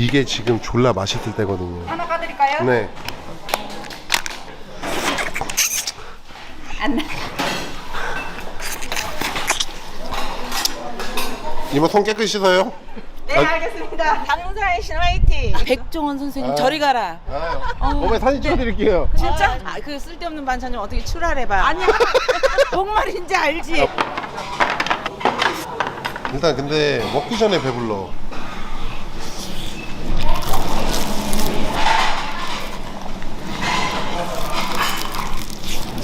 이게 지금 졸라 맛있을 때거든요. 하나 까드릴까요? 네. 안 나. 이모 손 깨끗이 씻어요. 네 알겠습니다. 강사의 신 화이팅. 백종원 선생님 저리 가라. 아, 몸에 사진 찍어드릴게요. 진짜? 아, 그 쓸데없는 반찬 좀 어떻게 출하해봐. 아니야. 뭔 말인지 알지? 일단 근데 먹기 전에 배불러.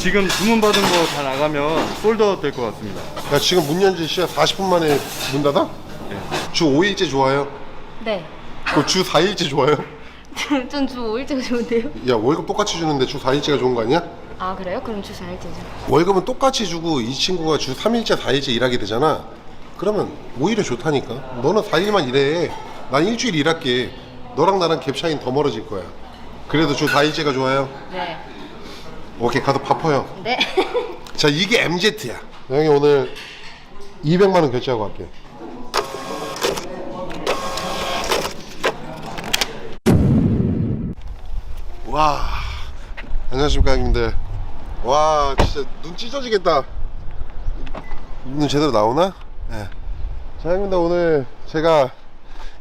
지금 주문 받은 거 다 나가면 솔드아웃 될 것 같습니다. 야 지금 문 연지 씨야 40분 만에 문 닫아? 주 5일째 좋아요? 네. 그주 4일째 좋아요? 전주 5일째가 좋은데요? 야 월급 똑같이 주는데 주 4일째가 좋은 거 아니야? 아 그래요? 그럼 주 4일째죠. 월급은 똑같이 주고 이 친구가 주 3일째 4일째 일하게 되잖아 그러면 오히려 좋다니까 너는 4일만 일해 난 일주일 일할게 너랑 나랑 갭 차이는 더 멀어질 거야 그래도 주 4일째가 좋아요? 네. 오케이 가서 밥퍼요 네. 자 이게 MZ야 형이 오늘 200만 원 결제하고 갈게 와 안녕하십니까 형님들 와 진짜 눈 찢어지겠다 눈 제대로 나오나? 네. 자 형님들 오늘 제가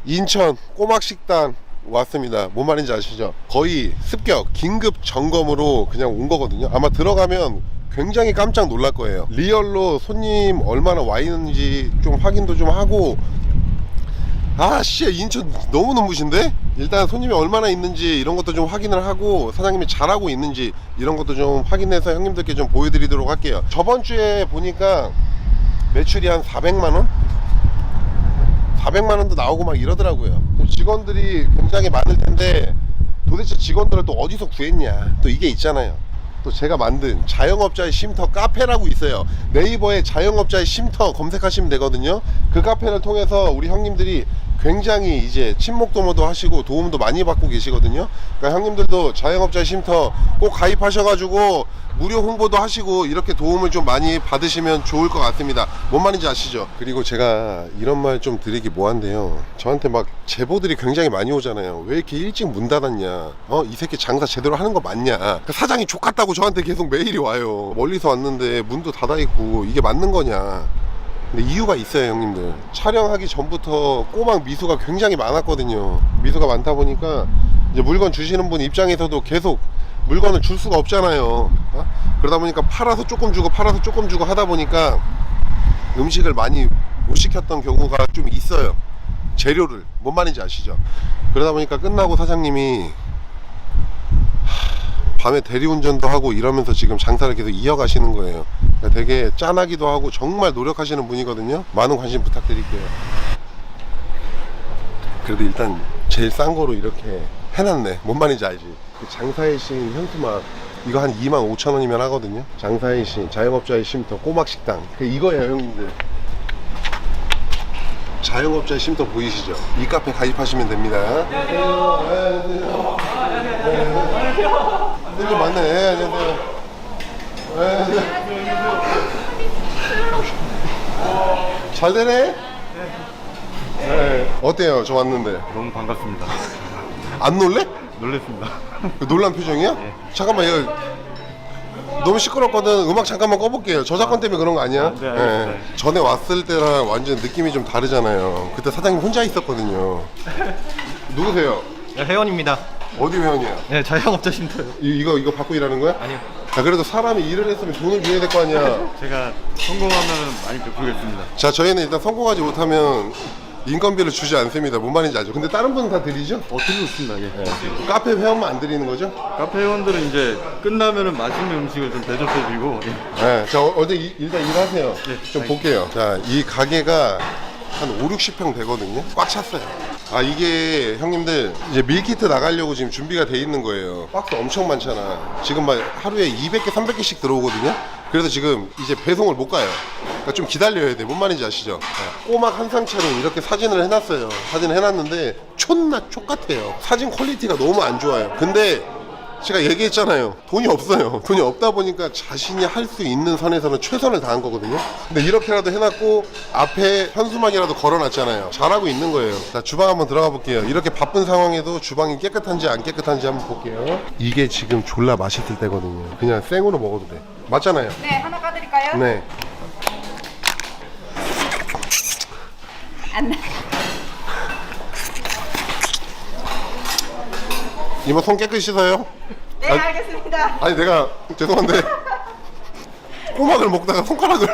인천 꼬막식당 왔습니다 뭔 말인지 아시죠? 거의 습격 긴급 점검으로 그냥 온 거거든요 아마 들어가면 굉장히 깜짝 놀랄 거예요 리얼로 손님 얼마나 와 있는지 좀 확인도 좀 하고 아 씨 인천 너무 눈부신데? 일단 손님이 얼마나 있는지 이런 것도 좀 확인을 하고 사장님이 잘하고 있는지 이런 것도 좀 확인해서 형님들께 좀 보여드리도록 할게요 저번 주에 보니까 매출이 한 400만 원? 400만 원도 나오고 막 이러더라고요. 또 직원들이 굉장히 많을 텐데 도대체 직원들을 또 어디서 구했냐? 또 이게 있잖아요. 또 제가 만든 자영업자의 쉼터 카페라고 있어요. 네이버에 자영업자의 쉼터 검색하시면 되거든요. 그 카페를 통해서 우리 형님들이 굉장히 이제 친목 도모도 하시고 도움도 많이 받고 계시거든요. 그러니까 형님들도 자영업자의 쉼터 꼭 가입하셔가지고 무료 홍보도 하시고 이렇게 도움을 좀 많이 받으시면 좋을 것 같습니다. 뭔 말인지 아시죠? 그리고 제가 이런 말 좀 드리기 뭐한데요. 저한테 막 제보들이 굉장히 많이 오잖아요. 왜 이렇게 일찍 문 닫았냐? 어, 이 새끼 장사 제대로 하는 거 맞냐? 그 사장이 족같다고 저한테 계속 메일이 와요. 멀리서 왔는데 문도 닫아 있고 이게 맞는 거냐? 근데 이유가 있어요, 형님들. 촬영하기 전부터 꼬막 미수가 굉장히 많았거든요. 미수가 많다 보니까 이제 물건 주시는 분 입장에서도 계속 물건을 줄 수가 없잖아요. 어? 그러다 보니까 팔아서 조금 주고 팔아서 조금 주고 하다 보니까 음식을 많이 못 시켰던 경우가 좀 있어요. 재료를 뭔 말인지 아시죠? 그러다 보니까 끝나고 사장님이 하, 밤에 대리운전도 하고 이러면서 지금 장사를 계속 이어가시는 거예요. 그러니까 되게 짠하기도 하고 정말 노력하시는 분이거든요. 많은 관심 부탁드릴게요. 그래도 일단 제일 싼 거로 이렇게 해놨네. 뭔 말인지 알지? 그 장사의 신 현수막 이거 한 2만 5천 원이면 하거든요. 장사의 신 자영업자의 쉼터 꼬막 식당 그 이거예요, 형님들. 자영업자의 쉼터 보이시죠? 이 카페 가입하시면 됩니다. 안녕하세요. 안녕하세요. 좀 많네. 네, 안녕하세요. 안녕하세요. 잘 되네? 네. 어때요? 저 왔는데. 너무 반갑습니다. 안 놀래? 놀랬습니다. 그 놀란 표정이야? 잠깐만 이거 너무 시끄럽거든 음악 잠깐만 꺼볼게요 저작권 때문에 그런 거 아니야? 네, 알겠습니다. 예. 전에 왔을 때랑 완전 느낌이 좀 다르잖아요 그때 사장님 혼자 있었거든요 누구세요? 네, 회원입니다. 어디 회원이야? 네, 자영업자 쉼터요. 이, 이거 이거 받고 일하는 거야? 아니요. 아, 그래도 사람이 일을 했으면 돈을 줘야 될 거 아니야 제가 성공하면 많이 베풀겠습니다. 자 저희는 일단 성공하지 못하면 인건비를 주지 않습니다 뭔 말인지 알죠? 근데 다른 분은 다 드리죠? 어, 드리고 있습니다. 예. 카페 회원만 안 드리는 거죠? 카페 회원들은 이제 끝나면은 맛있는 음식을 좀 대접해드리고 예. 네, 자 어- 어디 일- 일단 일하세요. 네, 좀 볼게요. 자, 이 가게가 한 5, 60평 되거든요. 꽉 찼어요. 아 이게 형님들 이제 밀키트 나가려고 지금 준비가 돼 있는 거예요. 박스 엄청 많잖아. 지금 막 하루에 200개, 300개씩 들어오거든요. 그래서 지금 이제 배송을 못 가요. 그러니까 좀 기다려야 돼. 뭔 말인지 아시죠? 네. 꼬막 한 상차로 이렇게 사진을 해놨어요. 사진을 해놨는데 촌나 촌같아요. 사진 퀄리티가 너무 안 좋아요. 근데 제가 얘기했잖아요. 돈이 없어요. 돈이 없다 보니까 자신이 할 수 있는 선에서는 최선을 다한 거거든요. 근데 이렇게라도 해놨고 앞에 현수막이라도 걸어놨잖아요. 잘하고 있는 거예요. 자, 주방 한번 들어가 볼게요. 이렇게 바쁜 상황에도 주방이 깨끗한지 안 깨끗한지 한번 볼게요. 이게 지금 졸라 맛있을 때거든요. 그냥 생으로 먹어도 돼. 맞잖아요. 네, 하나 까드릴까요? 네. 안 나. 이모 손 깨끗이 씻어요. 네, 아니- 알겠습니다. 아니 내가 죄송한데 꼬막을 먹다가 손가락을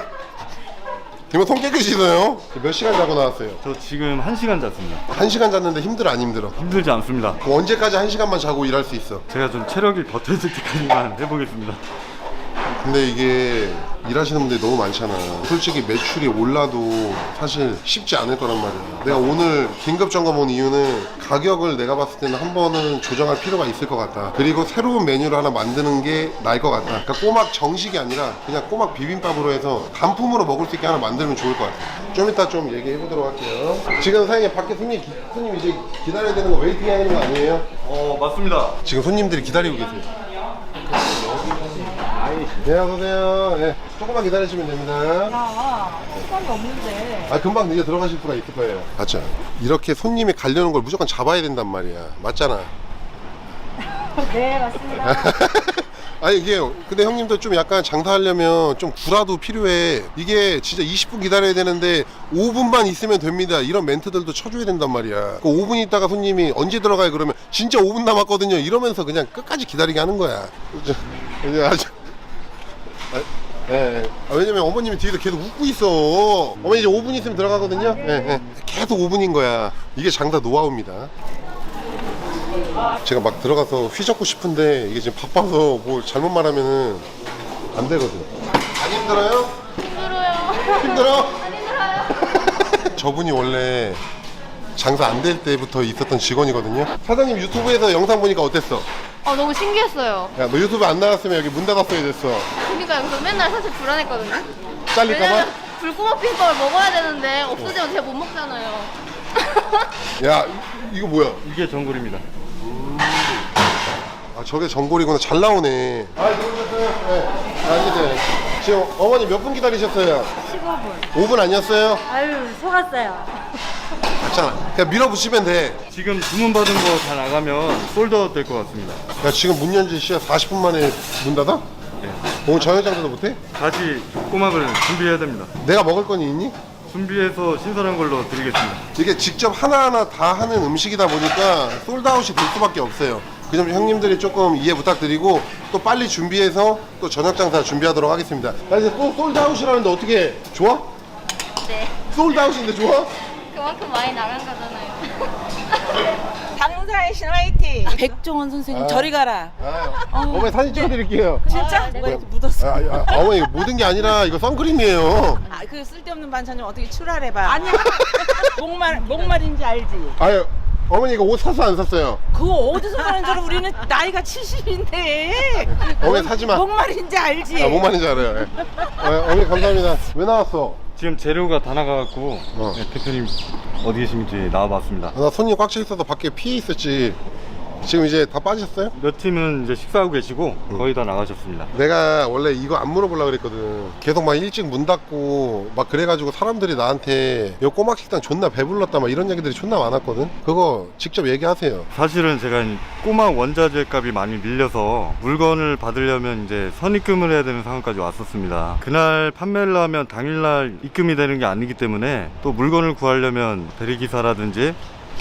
이모 손 깨끗이 씻어요. 몇 시간 자고 나왔어요? 저 지금 1시간 잤습니다. 한 시간 잤는데 힘들어 안 힘들어? 힘들지 않습니다. 그럼 언제까지 한 시간만 자고 일할 수 있어? 제가 좀 체력이 버텨질 때까지만 해보겠습니다. 근데 이게 일하시는 분들이 너무 많잖아. 솔직히 매출이 올라도 사실 쉽지 않을 거란 말이야. 내가 오늘 긴급 점검 온 이유는 가격을 내가 봤을 때는 한 번은 조정할 필요가 있을 것 같다. 그리고 새로운 메뉴를 하나 만드는 게 나을 것 같다. 그러니까 꼬막 정식이 아니라 그냥 꼬막 비빔밥으로 해서 간품으로 먹을 수 있게 하나 만들면 좋을 것 같아. 좀 이따 좀 얘기해 보도록 할게요. 지금 사장님 밖에 손님, 기- 손님 이제 기다려야 되는 거 웨이팅 하는 거 아니에요? 어 맞습니다. 지금 손님들이 기다리고 계세요. 네, 어서오세요. 네, 조금만 기다리시면 됩니다. 아, 시간이 없는데. 아, 금방 늦게 들어가실 수가 있을 거예요. 맞죠? 이렇게 손님이 가려는 걸 무조건 잡아야 된단 말이야. 맞잖아. 네, 맞습니다. 아니 이게 근데 형님도 좀 약간 장사하려면 좀 구라도 필요해 이게 진짜 20분 기다려야 되는데 5분만 있으면 됩니다 이런 멘트들도 쳐줘야 된단 말이야 그 5분 있다가 손님이 언제 들어가요 그러면 진짜 5분 남았거든요 이러면서 그냥 끝까지 기다리게 하는 거야 그죠? 이제 아주 아, 예, 예. 아, 왜냐면 어머님이 뒤에서 계속 웃고 있어 어머니 이제 5분 있으면 들어가거든요 예, 예. 계속 5분인 거야 이게 장사 노하우입니다 제가 막 들어가서 휘젓고 싶은데 이게 지금 바빠서 뭐 잘못 말하면은 안 되거든. 안 힘들어요? 힘들어요. 힘들어? 안 힘들어요. 저분이 원래 장사 안 될 때부터 있었던 직원이거든요. 사장님 유튜브에서 영상 보니까 어땠어? 어 너무 신기했어요. 야, 너 유튜브 안 나갔으면 여기 문 닫았어야 됐어. 그러니까 여기서 맨날 사실 불안했거든요. 잘릴까봐? 왜냐면 불고막 비빔밥을 먹어야 되는데 없어지면 제가 못 먹잖아요. 야, 이- 이거 뭐야? 이게 전골입니다. 아, 저게 전골이구나. 잘 나오네. 아, 들어오셨어요? 네. 아니네. 지금 어머니 몇 분 기다리셨어요? 15분. 5분 아니었어요? 아유, 속았어요. 맞잖아. 그냥 밀어붙이면 돼. 지금 주문 받은 거 다 나가면 솔드아웃 될 것 같습니다. 야 지금 문 연지 씨야 40분 만에 문 닫아? 네. 오늘 저녁 장사도 못해? 다시 꼬막을 준비해야 됩니다. 내가 먹을 거니 있니? 준비해서 신선한 걸로 드리겠습니다. 이게 직접 하나하나 다 하는 음식이다 보니까 솔드아웃이 될 수밖에 없어요 그 점 형님들이 조금 이해 부탁드리고 또 빨리 준비해서 또 저녁 장사 준비하도록 하겠습니다 나 이제 또 솔드아웃이라는데 어떻게 해? 좋아? 네. 솔드아웃인데 좋아? 그만큼 많이 나간 거잖아요. 장사의 신 화이팅. 백종원 선생님 아. 저리 가라. 아, 어 머니 사진 찍어드릴게요 진짜? 뭐가 이렇게 묻었어? 아, 아, 어머니 이거 묻은 게 아니라 이거 선크림이에요 아, 그 쓸데없는 반찬 좀 어떻게 출하해봐. 아니야. 목말 목말인지 알지. 아유 어머니 이거 옷 사서 안 샀어요 그거 어디서 사는 줄 알아? 우리는 나이가 70인데. 어머니 사지 마 목말인지 알지. 아, 뭔 말인지 알아요 예. 어, 어머니 감사합니다 왜 나왔어? 지금 재료가 다 나가갖고 어. 네, 대표님 어디 계신지 나와봤습니다. 아, 나 손님 꽉차 있어서 밖에 피해 있었지. 지금 이제 다 빠지셨어요? 몇 팀은 이제 식사하고 계시고 거의 다 나가셨습니다. 내가 원래 이거 안 물어보려고 그랬거든. 계속 막 일찍 문 닫고 막 그래가지고 사람들이 나한테 요 꼬막 식당 존나 배불렀다 막 이런 얘기들이 존나 많았거든. 그거 직접 얘기하세요. 사실은 제가 이 꼬막 원자재 값이 많이 밀려서 물건을 받으려면 이제 선입금을 해야 되는 상황까지 왔었습니다. 그날 판매를 하면 당일날 입금이 되는 게 아니기 때문에 또 물건을 구하려면 대리기사라든지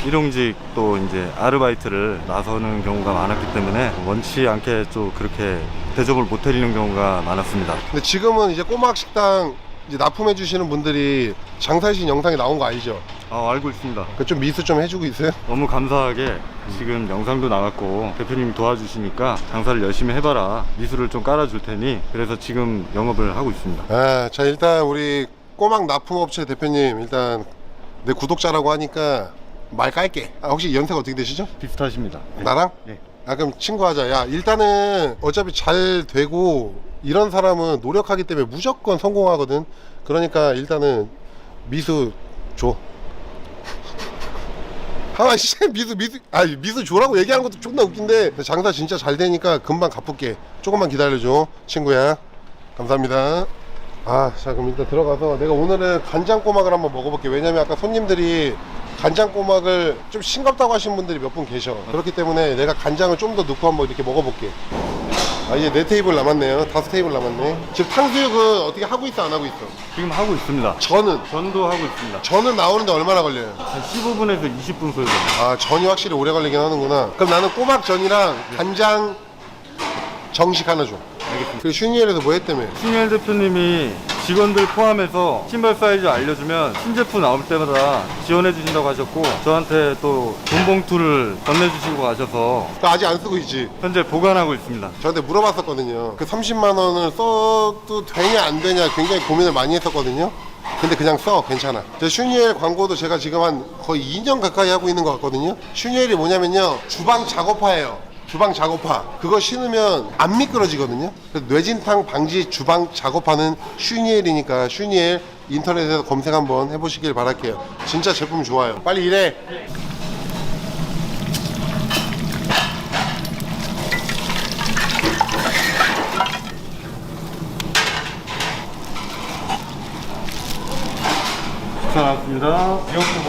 일용직 또 이제 아르바이트를 나서는 경우가 많았기 때문에 원치 않게 좀 그렇게 대접을 못 해드리는 경우가 많았습니다. 근데 지금은 이제 꼬막 식당 이제 납품해 주시는 분들이 장사하신 영상이 나온 거 알죠? 아, 알고 있습니다. 그 좀 미수 좀 해주고 있어요? 너무 감사하게 지금 영상도 나갔고 대표님이 도와주시니까 장사를 열심히 해봐라 미술을 좀 깔아줄 테니 그래서 지금 영업을 하고 있습니다 아, 자 일단 우리 꼬막 납품업체 대표님 일단 내 구독자라고 하니까 말 깔게. 아, 혹시 연세가 어떻게 되시죠? 비슷하십니다 네. 나랑? 네. 아 그럼 친구하자 야 일단은 어차피 잘 되고 이런 사람은 노력하기 때문에 무조건 성공하거든 그러니까 일단은 미수 줘 아, 씨, 미수, 미수, 아, 미수 줘라고 얘기하는 것도 존나 웃긴데. 장사 진짜 잘 되니까 금방 갚을게. 조금만 기다려줘, 친구야. 감사합니다. 아, 자, 그럼 일단 들어가서 내가 오늘은 간장 꼬막을 한번 먹어볼게. 왜냐면 아까 손님들이 간장 꼬막을 좀 싱겁다고 하신 분들이 몇 분 계셔. 그렇기 때문에 내가 간장을 좀 더 넣고 한번 이렇게 먹어볼게. 아, 이제 네 테이블 남았네요. 다섯 테이블 남았네. 지금 탕수육은 어떻게 하고 있어, 안 하고 있어? 지금 하고 있습니다. 저는, 전도 하고 있습니다. 저는 나오는데 얼마나 걸려요? 한 15분에서 20분 소요 됩니다. 아 전이 확실히 오래 걸리긴 하는구나 그럼 나는 꼬막 전이랑 간장 정식 하나 줘 알겠습니다 그 슈니엘에서 뭐 했다며 신열 대표님이 직원들 포함해서 신발 사이즈 알려주면 신제품 나올 때마다 지원해 주신다고 하셨고 저한테 또 돈봉투를 건네주시고 가셔서 나 아직 안 쓰고 있지? 현재 보관하고 있습니다. 저한테 물어봤었거든요. 그 30만 원을 써도 되냐 안 되냐 굉장히 고민을 많이 했었거든요. 근데 그냥 써 괜찮아. 제 슈니엘 광고도 제가 지금 한 거의 2년 가까이 하고 있는 것 같거든요. 슈니엘이 뭐냐면요 주방 작업화예요 주방 작업화. 그거 신으면 안 미끄러지거든요. 그래서 뇌진탕 방지 주방 작업화는 슈니엘이니까 슈니엘 인터넷에서 검색 한번 해보시길 바랄게요. 진짜 제품 좋아요. 빨리 일해. 식사 나왔습니다. 미역국은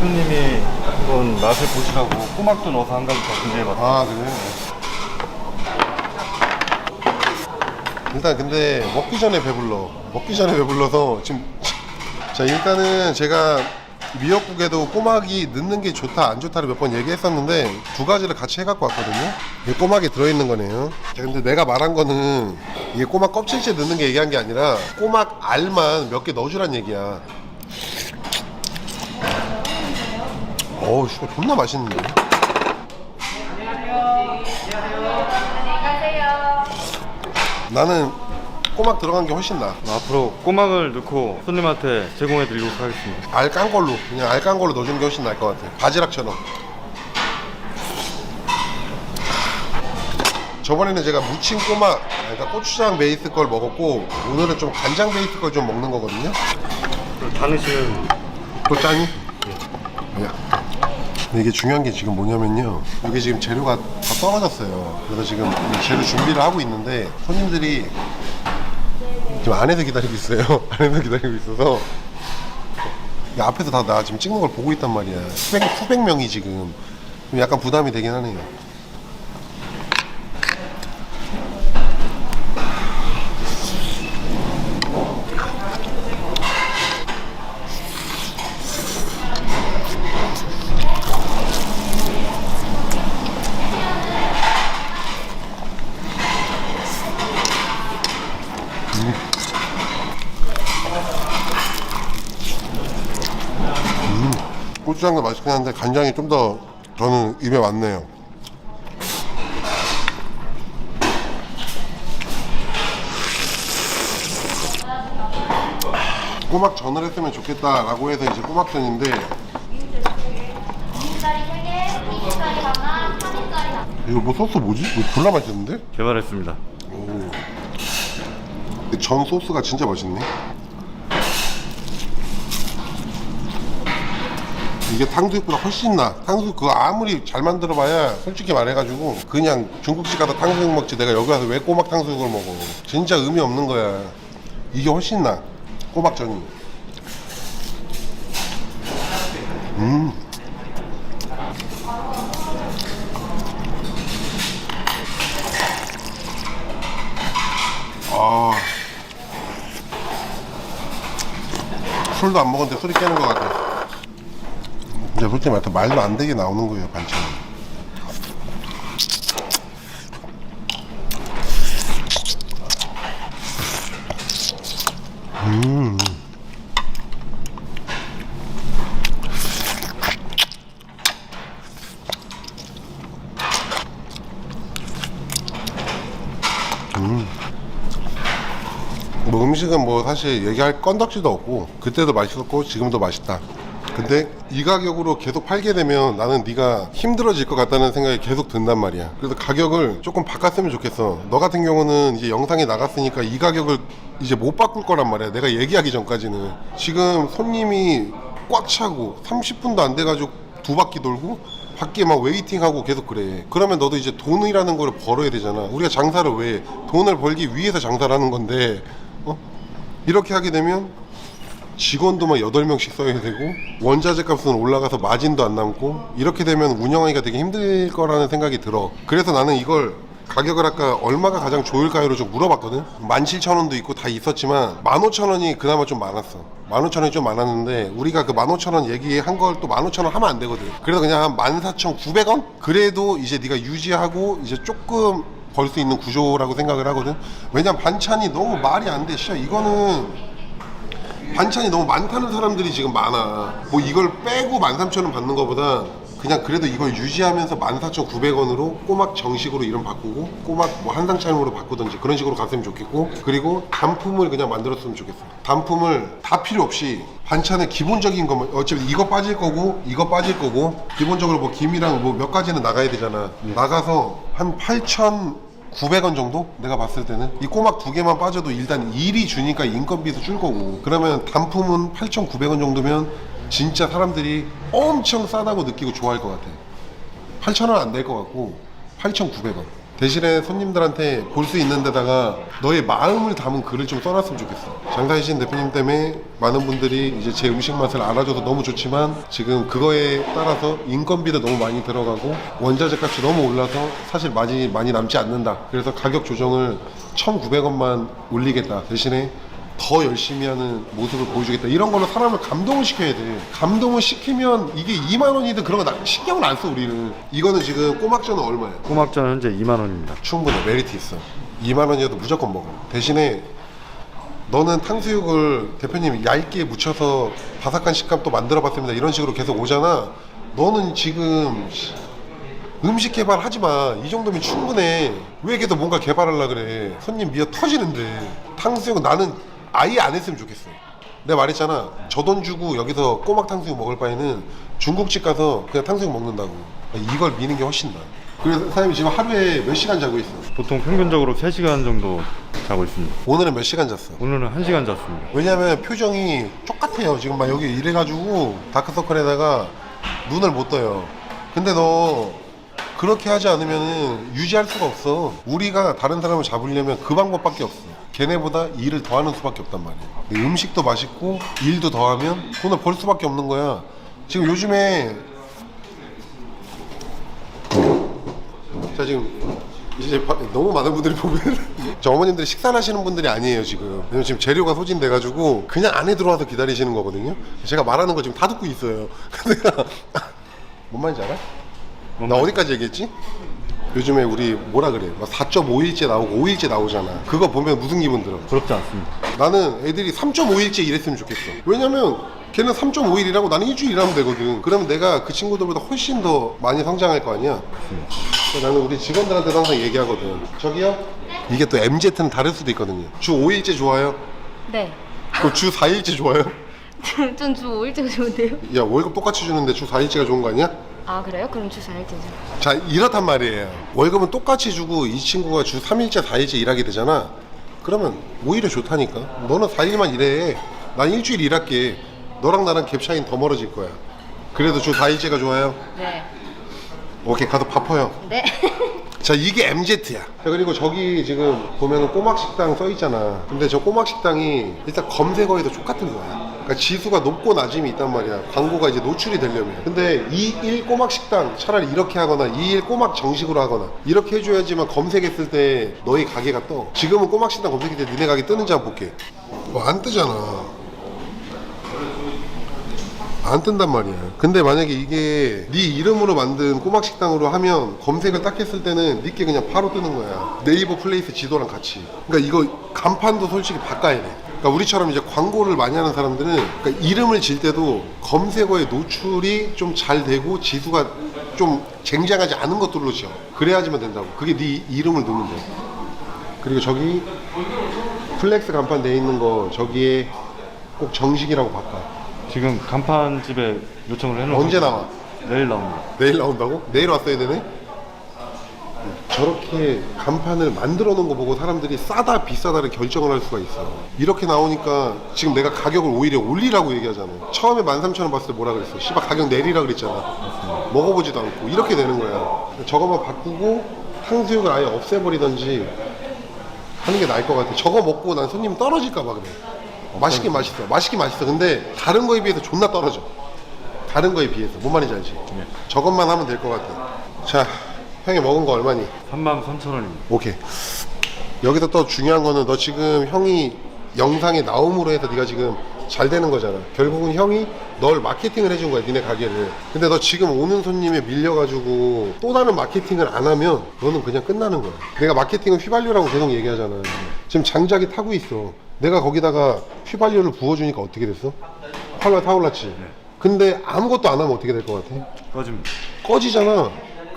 대표님이 한번 맛을 보시라고 꼬막도 넣어서 한 가지 더 준비해봤어요. 아 그래 일단 근데 먹기 전에 배불러. 먹기 전에 배불러서 지금 자 일단은 제가 미역국에도 꼬막이 넣는 게 좋다 안 좋다를 몇 번 얘기했었는데 두 가지를 같이 해갖고 왔거든요. 이게 꼬막에 들어있는 거네요. 자, 근데 내가 말한 거는 이게 꼬막 껍질째 넣는 게 얘기한 게 아니라 꼬막 알만 몇 개 넣어주란 얘기야 어우 씨 존나 맛있는데? 나는 꼬막 들어간 게 훨씬 나아 앞으로 꼬막을 넣고 손님한테 제공해 드리도록 하겠습니다. 알 깐 걸로 그냥 알 깐 걸로 넣어주는 게 훨씬 나을 것 같아. 바지락처럼. 저번에는 제가 무친 꼬막 그러니까 고추장 베이스 걸 먹었고 오늘은 좀 간장 베이스 걸 좀 먹는 거거든요. 다니시는 또 짜니? 아니야 근데 이게 중요한 게 지금 뭐냐면요. 이게 지금 재료가 다 떨어졌어요. 그래서 지금 이 재료 준비를 하고 있는데 손님들이 지금 안에서 기다리고 있어요. 안에서 기다리고 있어서 이 앞에서 다 나 지금 찍는 걸 보고 있단 말이야. 수백, 수백 명이 지금. 좀 약간 부담이 되긴 하네요 고추장도 맛있긴 한데 간장이 좀 더 저는 입에 맞네요. 꼬막 전을 했으면 좋겠다라고 해서 이제 꼬막전인데 이거 뭐 소스 뭐지? 이거 졸라 맛있는데? 개발했습니다. 근데 전 소스가 진짜 맛있네. 이게 탕수육보다 훨씬 나. 탕수육 그거 아무리 잘 만들어봐야 솔직히 말해가지고 그냥 중국집 가서 탕수육 먹지 내가 여기 와서 왜 꼬막 탕수육을 먹어. 진짜 의미 없는 거야. 이게 훨씬 나. 꼬막전이. 음. 아. 술도 안 먹었는데 술이 깨는 것 같아. 이제 솔직히 말해서 말도 안 되게 나오는 거예요, 반찬이. 음. 뭐 음식은 뭐 사실 얘기할 건덕지도 없고 그때도 맛있었고 지금도 맛있다. 근데 이 가격으로 계속 팔게 되면 나는 네가 힘들어질 것 같다는 생각이 계속 든단 말이야. 그래서 가격을 조금 바꿨으면 좋겠어. 너 같은 경우는 이제 영상에 나갔으니까 이 가격을 이제 못 바꿀 거란 말이야. 내가 얘기하기 전까지는 지금 손님이 꽉 차고 30분도 안 돼가지고 두 바퀴 돌고 밖에 막 웨이팅하고 계속 그래. 그러면 너도 이제 돈이라는 걸 벌어야 되잖아. 우리가 장사를 왜 해? 돈을 벌기 위해서 장사를 하는 건데 어? 이렇게 하게 되면 직원도 막 8명씩 써야 되고 원자재 값은 올라가서 마진도 안 남고 이렇게 되면 운영하기가 되게 힘들 거라는 생각이 들어. 그래서 나는 이걸 가격을 아까 얼마가 가장 좋을까요로 좀 물어봤거든? 17,000원도 있고 다 있었지만 15,000원이 그나마 좀 많았어. 15,000원이 좀 많았는데 우리가 그 15,000원 얘기한 걸 또 15,000원 하면 안 되거든. 그래서 그냥 한 14,900원? 그래도 이제 네가 유지하고 이제 조금 벌 수 있는 구조라고 생각을 하거든? 왜냐면 반찬이 너무 말이 안돼. 씨 이거는 반찬이 너무 많다는 사람들이 지금 많아. 뭐 이걸 빼고 13,000원 받는 것보다 그냥 그래도 이걸 유지하면서 14,900원으로 꼬막 정식으로 이름 바꾸고 꼬막 뭐 한상차림으로 바꾸든지 그런 식으로 갔으면 좋겠고 그리고 단품을 그냥 만들었으면 좋겠어. 단품을 다 필요 없이 반찬의 기본적인 것만 어차피 이거 빠질 거고 이거 빠질 거고 기본적으로 뭐 김이랑 뭐 몇 가지는 나가야 되잖아. 나가서 한 8,000 900원 정도? 내가 봤을 때는. 이 꼬막 두 개만 빠져도 일단 일이 주니까 인건비도 줄 거고. 그러면 단품은 8,900원 정도면 진짜 사람들이 엄청 싸다고 느끼고 좋아할 것 같아. 8,000원 안 될 것 같고 8,900원 대신에 손님들한테 볼 수 있는 데다가 너의 마음을 담은 글을 좀 써놨으면 좋겠어. 장사이신 대표님 때문에 많은 분들이 이제 제 음식 맛을 알아줘서 너무 좋지만 지금 그거에 따라서 인건비도 너무 많이 들어가고 원자재 값이 너무 올라서 사실 많이 많이 남지 않는다. 그래서 가격 조정을 1,900원만 올리겠다. 대신에 더 열심히 하는 모습을 보여주겠다. 이런 걸로 사람을 감동을 시켜야 돼. 감동을 시키면 이게 2만 원이든 그런 거 나- 신경을 안 써 우리는. 이거는 지금 꼬막전은 얼마야? 꼬막전 현재 2만 원입니다. 충분해. 메리트 있어. 2만 원이어도 무조건 먹어. 대신에 너는 탕수육을 대표님 얇게 묻혀서 바삭한 식감 또 만들어 봤습니다. 이런 식으로 계속 오잖아. 너는 지금 씨, 음식 개발 하지 마 이 정도면 충분해. 왜 계속 뭔가 개발하려 그래? 손님 미어 터지는데. 탕수육은 나는 아예 안 했으면 좋겠어 내가 말했잖아 저 돈 주고 여기서 꼬막 탕수육 먹을 바에는 중국집 가서 그냥 탕수육 먹는다고 이걸 미는 게 훨씬 나아 그래서 사장님 지금 하루에 몇 시간 자고 있어? 보통 평균적으로 3시간 정도 자고 있습니다. 오늘은 몇 시간 잤어? 오늘은 1시간 잤습니다. 왜냐면 표정이 똑같아요. 지금 막 여기 이래가지고 다크서클에다가 눈을 못 떠요. 근데 너 그렇게 하지 않으면 유지할 수가 없어. 우리가 다른 사람을 잡으려면 그 방법밖에 없어. 걔네보다 일을 더 하는 수밖에 없단 말이야. 음식도 맛있고 일도 더 하면 돈을 벌 수밖에 없는 거야. 지금 요즘에 자 지금 이제 바- 너무 많은 분들이 보면 저 어머님들이 식사를 하시는 분들이 아니에요 지금 왜냐면 지금 재료가 소진돼 가지고 그냥 안에 들어와서 기다리시는 거거든요 제가 말하는 거 지금 다 듣고 있어요 근데 뭔 말인지 알아? 나 어디까지 얘기했지? 요즘에 우리 뭐라 그래 막 4.5일째 나오고 5일째 나오잖아 그거 보면 무슨 기분 들어 부럽지 않습니다. 나는 애들이 3.5일째 일했으면 좋겠어. 왜냐면 걔는 3.5일이라고 나는 일주일 일하면 되거든. 그러면 내가 그 친구들보다 훨씬 더 많이 성장할 거 아니야? 그래서 나는 우리 직원들한테도 항상 얘기하거든. 저기요? 이게 또 MZ는 다를 수도 있거든요. 주 5일째 좋아요? 네. 그럼 주 4일째 좋아요? 전주 5일째가 좋은데요? 야, 월급 똑같이 주는데 주 4일째가 좋은 거 아니야? 아 그래요? 그럼 주 4일째죠. 자, 이렇단 말이에요. 월급은 똑같이 주고 이 친구가 주 3일째, 4일째 일하게 되잖아. 그러면 오히려 좋다니까. 너는 4일만 일해. 난 일주일 일할게. 너랑 나랑 갭 차이는 더 멀어질 거야. 그래도 주 4일째가 좋아요? 네. 오케이, 가서 밥퍼요. 네. 자, 이게 MZ야. 자, 그리고 저기 지금 보면은 꼬막 식당 써 있잖아. 근데 저 꼬막 식당이 일단 검색어에도 똑같은 거야. 그러니까 지수가 높고 낮음이 있단 말이야. 광고가 이제 노출이 되려면. 근데 2일 꼬막 식당 차라리 이렇게 하거나 2일 꼬막 정식으로 하거나 이렇게 해줘야지만 검색했을 때 너희 가게가 떠. 지금은 꼬막 식당 검색했을 때 니네 가게 뜨는지 한번 볼게. 뭐안 뜨잖아. 안 뜬단 말이야. 근데 만약에 이게 네 이름으로 만든 꼬막 식당으로 하면 검색을 딱 했을 때는 네게 그냥 바로 뜨는 거야. 네이버 플레이스 지도랑 같이. 그러니까 이거 간판도 솔직히 바꿔야 돼. 그러니까 우리처럼 이제 광고를 많이 하는 사람들은 그러니까 이름을 질 때도 검색어에 노출이 좀 잘 되고 지수가 좀 쟁쟁하지 않은 것들로 지어. 그래야지만 된다고. 그게 네 이름을 돼. 그리고 저기 플렉스 간판 돼 있는 거 저기에 꼭 정식이라고 바꿔. 지금 간판집에 요청을 해놓은 언제 나와? 내일 나옵니다. 내일 나온다고? 내일 왔어야 되네? 저렇게 간판을 만들어 놓은 거 보고 사람들이 싸다 비싸다를 결정을 할 수가 있어. 이렇게 나오니까 지금 내가 가격을 오히려 올리라고 얘기하잖아. 처음에 13,000원 봤을 때 뭐라 그랬어? 씨발 가격 내리라 그랬잖아. 먹어보지도 않고 이렇게 되는 거야. 저거만 바꾸고 탕수육을 아예 없애버리던지 하는 게 나을 것 같아. 저거 먹고 난 손님 떨어질까 봐 그래. 맛있긴 맛있어. 맛있긴 맛있어. 근데 다른 거에 비해서 존나 떨어져. 다른 거에 비해서. 뭔 말인지 알지? 저것만 하면 될 것 같아. 자 형이 먹은 거 얼마니? 33,000원입니다. 오케이. 여기서 또 중요한 거는 너 지금 형이 영상에 나옴으로 해서 네가 지금 잘 되는 거잖아. 결국은 형이 널 마케팅을 해준 거야, 니네 가게를. 근데 너 지금 오는 손님에 밀려가지고 또 다른 마케팅을 안 하면 너는 그냥 끝나는 거야. 내가 마케팅은 휘발유라고 계속 얘기하잖아. 지금 장작이 타고 있어. 내가 거기다가 휘발유를 부어주니까 어떻게 됐어? 활활 타올랐지. 근데 아무것도 안 하면 어떻게 될 것 같아? 꺼집니다. 꺼지잖아.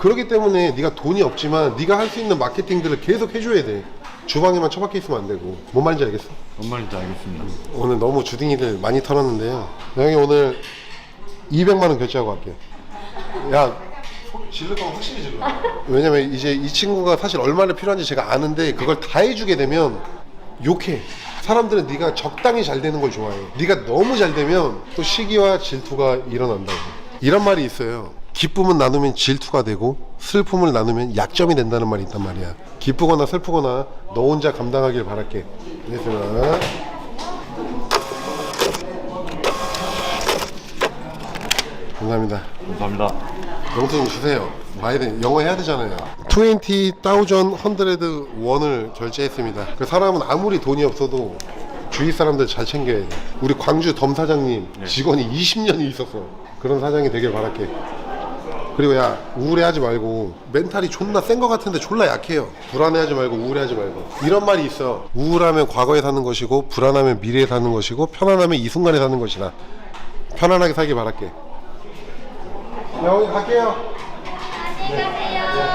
그렇기 때문에 네가 돈이 없지만 네가 할 수 있는 마케팅들을 계속 해줘야 돼. 주방에만 처박혀 있으면 안 되고. 뭔 말인지 알겠어? 뭔 말인지 알겠습니다. 오늘 너무 주둥이들 많이 털었는데요. 형이 오늘 200만 원 결제하고 갈게요. 야, 질를 거면 확실히 질러. 왜냐면 이제 이 친구가 사실 얼마나 필요한지 제가 아는데 그걸 다 해주게 되면 욕해. 사람들은 네가 적당히 잘 되는 걸 좋아해. 네가 너무 잘 되면 또 시기와 질투가 일어난다고. 이런 말이 있어요. 기쁨은 나누면 질투가 되고 슬픔을 나누면 약점이 된다는 말이 있단 말이야. 기쁘거나 슬프거나 너 혼자 감당하길 바랄게. 알겠습니다. 감사합니다. 감사합니다. 영수증 주세요. 돼. 영어 해야 되잖아요. 20,100 원을 결제했습니다. 그 사람은 아무리 돈이 없어도 주위 사람들 잘 챙겨야 돼. 우리 광주 덤 사장님 직원이 20년이 있었어. 그런 사장이 되길 바랄게. 그리고 야 우울해하지 말고 멘탈이 존나 센것 같은데 졸라 약해요. 불안해하지 말고 우울해하지 말고 이런 말이 있어. 우울하면 과거에 사는 것이고 불안하면 미래에 사는 것이고 편안하면 이 순간에 사는 것이다. 편안하게 살길 바랄게. 야, 오늘 갈게요.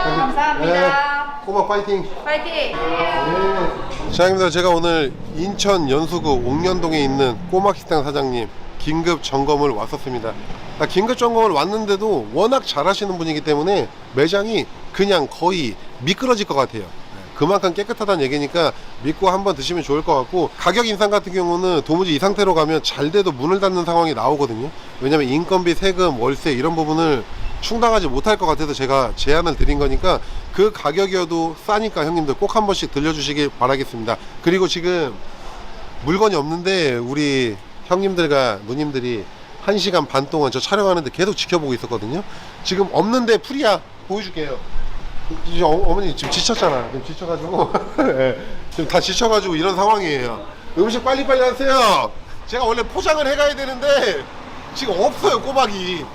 감사합니다. 꼬마 파이팅. 파이팅! 사장님들 제가 오늘 인천 연수구 옥년동에 있는 꼬막 식당 사장님 긴급 점검을 왔었습니다. 아, 긴급 점검을 왔는데도 워낙 잘하시는 분이기 때문에 매장이 그냥 거의 미끄러질 것 같아요. 그만큼 깨끗하다는 얘기니까 믿고 한번 드시면 좋을 것 같고 가격 인상 같은 경우는 도무지 이 상태로 가면 잘 돼도 문을 닫는 상황이 나오거든요. 왜냐면 인건비, 세금, 월세 이런 부분을 충당하지 못할 것 같아서 제가 제안을 드린 거니까 그 가격이어도 싸니까 형님들 꼭 한 번씩 들려주시길 바라겠습니다. 그리고 지금 물건이 없는데 우리 형님들과 누님들이 한시간 반 동안 저 촬영하는데 계속 지켜보고 있었거든요. 지금 없는데 풀이야. 보여줄게요. 이제 어, 어머니 지금 지쳤잖아. 지금 지쳐가지고 예, 지금 다 지쳐가지고 이런 상황이에요. 음식 빨리빨리 하세요. 제가 원래 포장을 해가야 되는데 지금 없어요 꼬박이.